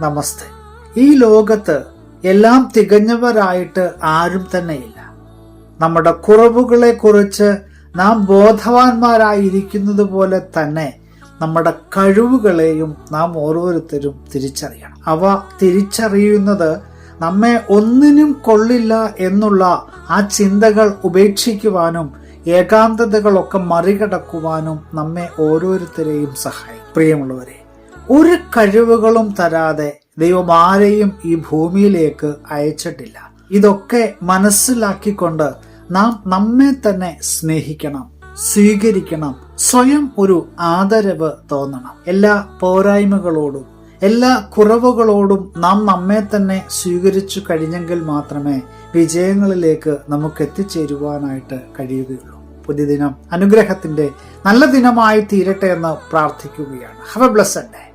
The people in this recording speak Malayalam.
നമസ്തേ. ഈ ലോകത്ത് എല്ലാം തികഞ്ഞവരായിട്ട് ആരും തന്നെയില്ല. നമ്മുടെ കുറവുകളെ കുറിച്ച് നാം ബോധവാന്മാരായിരിക്കുന്നത് പോലെ തന്നെ നമ്മുടെ കഴിവുകളെയും നാം ഓരോരുത്തരും തിരിച്ചറിയണം. അവ തിരിച്ചറിയുന്നത് നമ്മെ ഒന്നിനും കൊള്ളില്ല എന്നുള്ള ആ ചിന്തകൾ ഉപേക്ഷിക്കുവാനും ഏകാന്തതകളൊക്കെ മറികടക്കുവാനും നമ്മെ ഓരോരുത്തരെയും സഹായിക്കും. പ്രിയമുള്ളവരെ ഒരു കഴിവുകളും തരാതെ ദൈവം ആരെയും ഈ ഭൂമിയിലേക്ക് അയച്ചിട്ടില്ല. ഇതൊക്കെ മനസ്സിലാക്കിക്കൊണ്ട് നാം നമ്മെ തന്നെ സ്നേഹിക്കണം സ്വീകരിക്കണം സ്വയം ഒരു ആദരവ് തോന്നണം. എല്ലാ പോരായ്മകളോടും എല്ലാ കുറവുകളോടും നാം നമ്മെ തന്നെ സ്വീകരിച്ചു കഴിഞ്ഞെങ്കിൽ മാത്രമേ വിജയങ്ങളിലേക്ക് നമുക്ക് എത്തിച്ചേരുവാനായിട്ട് കഴിയുകയുള്ളൂ. പുതിയ ദിനം അനുഗ്രഹത്തിന്റെ നല്ല ദിനമായി തീരട്ടെ എന്ന് പ്രാർത്ഥിക്കുകയാണ്. ഹവ ബ്ലസ്സഡ് ഡേ